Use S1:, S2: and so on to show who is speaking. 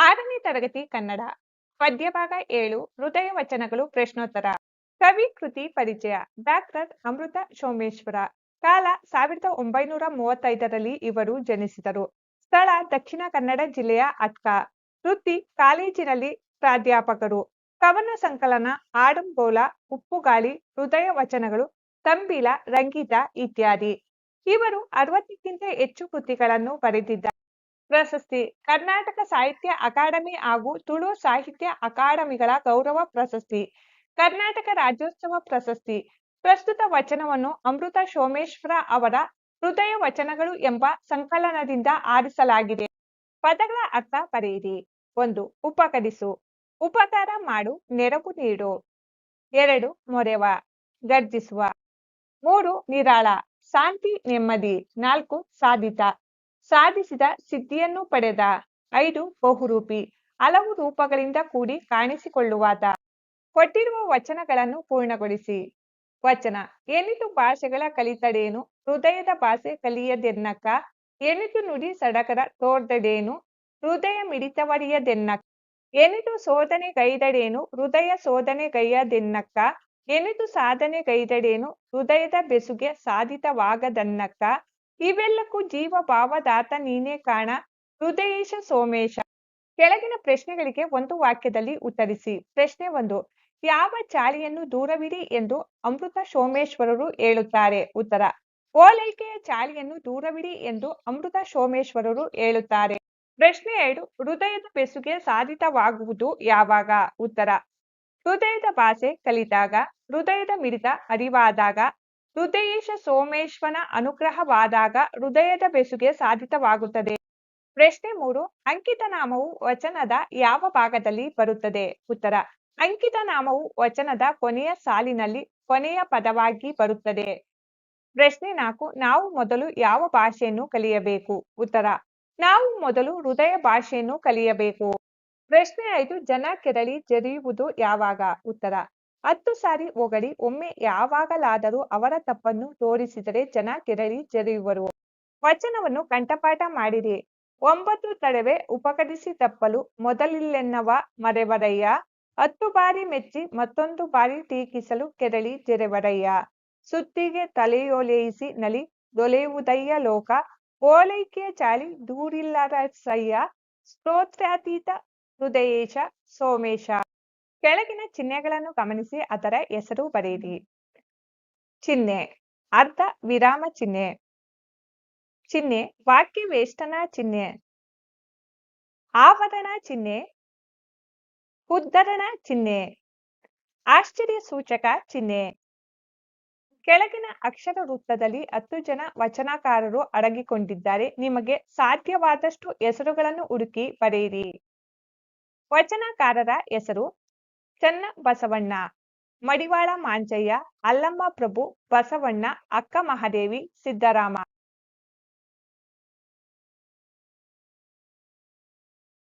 S1: ಆರನೇ ತರಗತಿ ಕನ್ನಡ, ಪದ್ಯಭಾಗ ಏಳು, ಹೃದಯ ವಚನಗಳು ಪ್ರಶ್ನೋತ್ತರ. ಕವಿ ಕೃತಿ ಪರಿಚಯ, ಡಾಕ್ಟರ್ ಅಮೃತ ಸೋಮೇಶ್ವರ. ಕಾಲ ಸಾವಿರದ ಒಂಬೈನೂರ ಮೂವತ್ತೈದರಲ್ಲಿ ಇವರು ಜನಿಸಿದರು. ಸ್ಥಳ ದಕ್ಷಿಣ ಕನ್ನಡ ಜಿಲ್ಲೆಯ ಅಟ್ಕ. ವೃತ್ತಿ ಕಾಲೇಜಿನಲ್ಲಿ ಪ್ರಾಧ್ಯಾಪಕರು. ಕವನ ಸಂಕಲನ, ಆಡಂಬೋಲ, ಉಪ್ಪುಗಾಳಿ, ಹೃದಯ ವಚನಗಳು, ತಂಬಿಲ, ರಂಗಿತ ಇತ್ಯಾದಿ. ಇವರು ಅರವತ್ತಕ್ಕಿಂತ ಹೆಚ್ಚು ಕೃತಿಗಳನ್ನು ಬರೆದಿದ್ದಾರೆ. ಪ್ರಶಸ್ತಿ. ಕರ್ನಾಟಕ ಸಾಹಿತ್ಯ ಅಕಾಡೆಮಿ ಹಾಗೂ ತುಳು ಸಾಹಿತ್ಯ ಅಕಾಡೆಮಿಗಳ ಗೌರವ ಪ್ರಶಸ್ತಿ. ಕರ್ನಾಟಕ ರಾಜ್ಯೋತ್ಸವ ಪ್ರಶಸ್ತಿ. ಪ್ರಸ್ತುತ ವಚನವನ್ನು ಅಮೃತ ಸೋಮೇಶ್ವರ ಅವರ ಹೃದಯ ವಚನಗಳು ಎಂಬ ಸಂಕಲನದಿಂದ ಆರಿಸಲಾಗಿದೆ. ಪದಗಳ ಅರ್ಥ ಬರೆಯಿರಿ. ಒಂದು, ಉಪಕರಿಸು. ಉಪಕಾರ ಮಾಡು, ನೆರವು ನೀಡು. ಎರಡು, ಮೊರೆವ. ಗರ್ಜಿಸುವ. ಮೂರು, ನಿರಾಳ. ಶಾಂತಿ, ನೆಮ್ಮದಿ. ನಾಲ್ಕು, ಸಾಧಿತ. ಸಾಧಿಸಿದ ಸಿದ್ಧಿಯನ್ನು ಪಡೆದ. ಐದು ಬಹುರೂಪಿ ಹಲವು ರೂಪಗಳಿಂದ ಕೂಡಿ ಕಾಣಿಸಿಕೊಳ್ಳುವಾತ ಕೊಟ್ಟಿರುವ ವಚನಗಳನ್ನು ಪೂರ್ಣಗೊಳಿಸಿ. ವಚನ. ಎನಿತು ಭಾಷೆಗಳ ಕಲಿತಡೇನು? ಹೃದಯದ ಭಾಷೆ ಕಲಿಯದೆನ್ನಕ್ಕ ಎನಿತು ನುಡಿ ಸಡಕರ ತೋರ್ದಡೇನು? ಹೃದಯ ಮಿಡಿತವಡಿಯದೆನ್ನಕ್ಕ ಎನಿತು ಶೋಧನೆ ಗೈದಡೇನು? ಹೃದಯ ಶೋಧನೆ ಗೈಯದೆನ್ನಕ್ಕ ಎನಿತು ಸಾಧನೆ ಗೈದಡೇನು? ಹೃದಯದ ಬೆಸುಗೆ ಸಾಧಿತವಾಗದನ್ನಕ್ಕ ಇವೆಲ್ಲಕ್ಕೂ ಜೀವ ಭಾವದಾತ ನೀನೇ ಕಾಣ. ಹೃದಯೇಶ ಸೋಮೇಶ. ಕೆಳಗಿನ ಪ್ರಶ್ನೆಗಳಿಗೆ ಒಂದು ವಾಕ್ಯದಲ್ಲಿ ಉತ್ತರಿಸಿ. ಪ್ರಶ್ನೆ ಒಂದು, ಯಾವ ಚಾಳಿಯನ್ನು ದೂರವಿಡಿ ಎಂದು ಅಮೃತ ಸೋಮೇಶ್ವರರು ಹೇಳುತ್ತಾರೆ. ಉತ್ತರ, ಓಲೈಕೆಯ ಚಾಳಿಯನ್ನು ದೂರವಿಡಿ ಎಂದು ಅಮೃತ ಸೋಮೇಶ್ವರರು ಹೇಳುತ್ತಾರೆ. ಪ್ರಶ್ನೆ ಎರಡು, ಹೃದಯದ ಬೆಸುಗೆ ಸಾಧಿತವಾಗುವುದು ಯಾವಾಗ? ಉತ್ತರ, ಹೃದಯದ ಭಾಷೆ ಕಲಿತಾಗ, ಹೃದಯದ ಮಿಡಿತ ಅರಿವಾದಾಗ ಹೃದಯೇಶ ಸೋಮೇಶ್ವನ ಅನುಗ್ರಹವಾದಾಗ ಹೃದಯದ ಬೆಸುಗೆ ಸಾಧಿತವಾಗುತ್ತದೆ. ಪ್ರಶ್ನೆ ಮೂರು, ಅಂಕಿತ ನಾಮವು ವಚನದ ಯಾವ ಭಾಗದಲ್ಲಿ ಬರುತ್ತದೆ? ಉತ್ತರ, ಅಂಕಿತ ನಾಮವು ವಚನದ ಕೊನೆಯ ಸಾಲಿನಲ್ಲಿ ಕೊನೆಯ ಪದವಾಗಿ ಬರುತ್ತದೆ. ಪ್ರಶ್ನೆ ನಾಲ್ಕು, ನಾವು ಮೊದಲು ಯಾವ ಭಾಷೆಯನ್ನು ಕಲಿಯಬೇಕು? ಉತ್ತರ, ನಾವು ಮೊದಲು ಹೃದಯ ಭಾಷೆಯನ್ನು ಕಲಿಯಬೇಕು. ಪ್ರಶ್ನೆ ಐದು, ಜನ ಕೆರಳಿ ಜರಿಯುವುದು ಯಾವಾಗ? ಉತ್ತರ ಹತ್ತು ಸಾರಿ ಹೊಗಳಿ, ಒಮ್ಮೆ ಯಾವಾಗಲಾದರೂ ಅವರ ತಪ್ಪನ್ನು ತೋರಿಸಿದರೆ ಜನ ಕೆರಳಿ ಜರಿಯುವರು. ವಚನವನ್ನು ಕಂಠಪಾಠ ಮಾಡಿರಿ. ಒಂಬತ್ತು ತಡವೆ ಉಪಕರಿಸಿ ತಪ್ಪಲು ಮೊದಲಿಲ್ಲೆನ್ನವ ಮರೆವರಯ್ಯ. ಹತ್ತು ಬಾರಿ ಮೆಚ್ಚಿ ಮತ್ತೊಂದು ಬಾರಿ ಟೀಕಿಸಲು ಕೆರಳಿ ಜೆರೆವರಯ್ಯ. ಸುತ್ತಿಗೆ ತಲೆಯೊಲೆಯಿಸಿ ನಲಿ ದೊಲೆಯುವುದಯ್ಯ ಲೋಕ. ಓಲೈಕೆಯ ಚಾಳಿ ದೂರಿಲ್ಲರಸಯ್ಯ. ಸ್ತೋತ್ರಾತೀತ ಹೃದಯೇಶ ಸೋಮೇಶ. ಕೆಳಗಿನ ಚಿಹ್ನೆಗಳನ್ನು ಗಮನಿಸಿ, ಅದರ ಹೆಸರು ಬರೆಯಿರಿ. ಚಿಹ್ನೆ, ಅರ್ಧ ವಿರಾಮ ಚಿಹ್ನೆ. ಚಿಹ್ನೆ ವಾಕ್ಯ ವೇಷ್ಟನ ಚಿಹ್ನೆ. ಆವರಣ ಚಿಹ್ನೆ. ಉದ್ಧರಣ ಚಿಹ್ನೆ. ಆಶ್ಚರ್ಯ ಸೂಚಕ ಚಿಹ್ನೆ. ಕೆಳಗಿನ ಅಕ್ಷರ ವೃತ್ತದಲ್ಲಿ ಹತ್ತು ಜನ ವಚನಕಾರರು ಅಡಗಿಕೊಂಡಿದ್ದಾರೆ. ನಿಮಗೆ ಸಾಧ್ಯವಾದಷ್ಟು ಹೆಸರುಗಳನ್ನು ಹುಡುಕಿ ಬರೆಯಿರಿ. ವಚನಕಾರರ ಹೆಸರು ಚನ್ನ ಬಸವಣ್ಣ ಮಡಿವಾಳ ಮಾಂಚಯ್ಯ ಅಲ್ಲಮ್ಮ ಪ್ರಭು ಬಸವಣ್ಣ ಅಕ್ಕ ಮಹಾದೇವಿ ಸಿದ್ದರಾಮ.